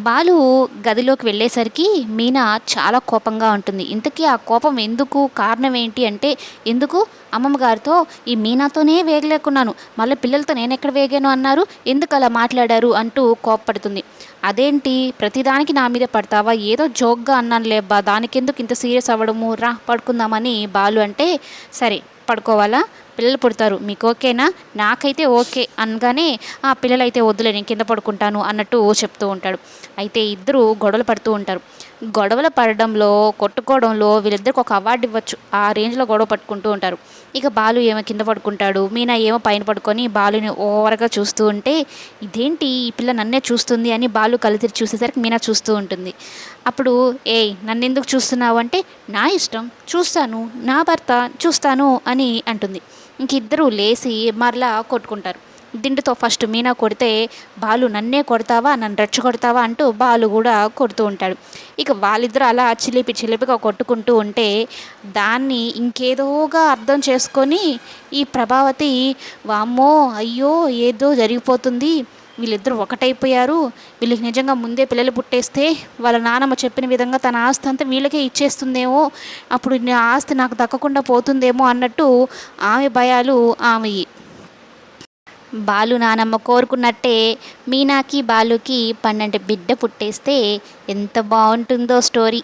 బాలు గదిలోకి వెళ్ళేసరికి మీనా చాలా కోపంగా ఉంటుంది. ఇంతకీ ఆ కోపం ఎందుకు? కారణం ఏంటి అంటే ఎందుకు అమ్మమ్మ గారితో ఈ మీనాతోనే వేగలేకున్నాను. మళ్ళీ పిల్లలతో నేను ఎక్కడ వేగాను? అన్నారు. ఎందుకు అలా మాట్లాడారు? అంటూ కోపపడుతుంది. అదేంటి? ప్రతిదానికి నా మీద పడతావా? ఏదో జోక్గా అన్నాను లేబ్బా. దానికెందుకు ఇంత సీరియస్ అవ్వడము? రా పడుకుందామని బాలు అంటే సరే పడుకోవాలా? పిల్లలు పుడతారు. మీకు ఓకేనా? నాకైతే ఓకే అనగానే ఆ పిల్లలైతే వద్దులే నేను కింద పడుకుంటాను అన్నట్టు చెప్తూ ఉంటాడు. అయితే ఇద్దరు గొడవలు పడుతూ ఉంటారు. గొడవలు పడడంలో కొట్టుకోవడంలో వీళ్ళిద్దరికి ఒక అవార్డు ఇవ్వచ్చు. ఆ రేంజ్లో గొడవ పట్టుకుంటూ ఉంటారు. ఇక బాలు ఏమో కింద పడుకుంటాడు మీనా ఏమో పైన పడుకొని బాలుని ఓవర్గా చూస్తూ ఉంటే ఇదేంటి ఈ పిల్ల నన్నే చూస్తుంది అని బాలు కళ్ళు తెరిచి చూసేసరికి మీనా చూస్తూ ఉంటుంది. అప్పుడు ఏయ్ నన్ను ఎందుకు చూస్తున్నావు? అంటే నా ఇష్టం చూస్తాను నా భర్త చూస్తాను అని అంటుంది. ఇంక ఇద్దరు లేచి మరలా కొట్టుకుంటారు. దిండుతో ఫస్ట్ మీనా కొడితే బాలు నన్నే కొడతావా? నన్ను రెచ్చగొడతావా? అంటూ బాలు కూడా కొడుతూ ఉంటాడు. ఇక వాళ్ళిద్దరూ అలా చిలిపి చిలిపిగా కొట్టుకుంటూ ఉంటే దాన్ని ఇంకేదోగా అర్థం చేసుకొని ఈ ప్రభావతి వామ్మో అయ్యో ఏదో జరిగిపోతుంది. వీళ్ళిద్దరూ ఒకటైపోయారు. వీళ్ళకి నిజంగా ముందే పిల్లలు పుట్టేస్తే వాళ్ళ నానమ్మ చెప్పిన విధంగా తన ఆస్తి అంతా వీళ్ళకే ఇచ్చేస్తుందేమో. అప్పుడు నా ఆస్తి నాకు దక్కకుండా పోతుందేమో అన్నట్టు ఆమె భయాలు ఆమె బాలు నానమ్మ కోరుకున్నట్టే మీనాకి బాలుకి పన్నెండు బిడ్డ పుట్టేస్తే ఎంత బాగుంటుందో స్టోరీ.